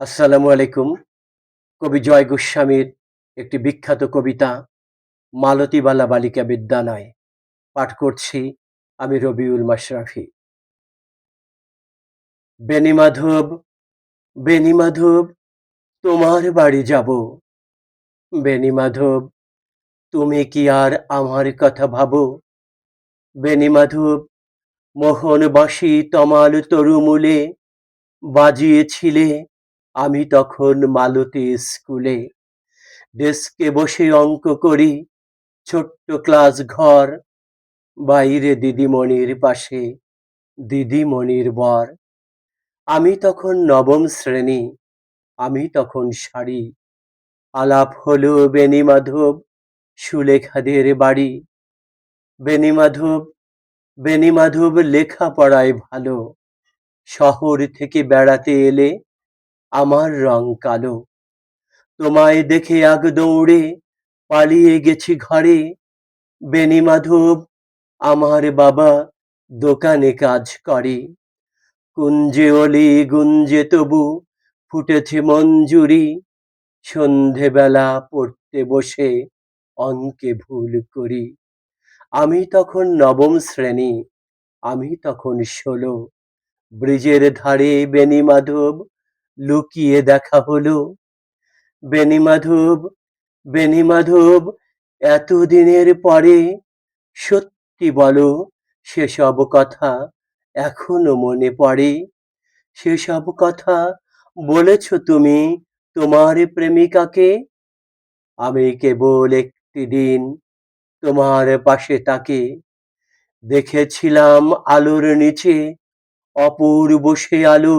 আসসালামু আলাইকুম। কবি জয় গোস্বামীর একটি বিখ্যাত কবিতা, মালতীবালা বালিকা বিদ্যালয়। পাঠ করছি আমি রবিউল মাশরাফি। বেনিমাধব বেনিমাধব তোমার বাড়ি যাব। বেনিমাধব তুমি কি আর আমার কথা ভাবো? বেনিমাধব মোহন বাঁশি তমাল তরুমূলে বাজিয়েছিলে আমি তখন মালতী স্কুলে ডেস্কে বসে অঙ্ক করি, ছোট্ট ক্লাস ঘর, বাইরে দিদিমণির পাশে দিদিমণির বর। আমি তখন নবম শ্রেণি, আমি তখন শাড়ি। আলাপ হলো বেনিমাধব সুলেখাদের বাড়ি। বেনিমাধব বেনিমাধব লেখাপড়ায় ভালো, শহর থেকে বেড়াতে এলে আমার রং কালো। তোমায় দেখে আগ দৌড়ে পালিয়ে গেছি ঘরে। বেনিমাধব আমার বাবা দোকানে কাজ করে। কুঞ্জে অলি গুঞ্জে তবু ফুটেছে মঞ্জুরি। সন্ধেবেলা পড়তে বসে অঙ্কে ভুল করি। আমি তখন নবম শ্রেণি, আমি তখন ষোলো। ব্রিজের ধারে বেনিমাধব লুকিয়ে দেখা হলো। বেনিমাধব বেনিমাধব এতদিনের পরে সত্যি বলো, সেসব কথা এখনও মনে পড়ে? সেসব কথা বলেছ তুমি তোমার প্রেমিকাকে? আমি কেবল একটি দিন তোমার পাশে তাকে দেখেছিলাম আলোর নিচে, অপূর্ব সে আলো।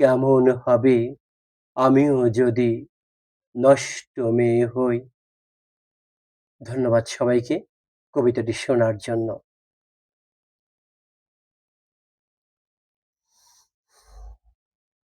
কেমন হবে? আমিও যদি নষ্ট মেয়ে হই। ধন্যবাদ সবাইকে কবিতাটি শোনার জন্য।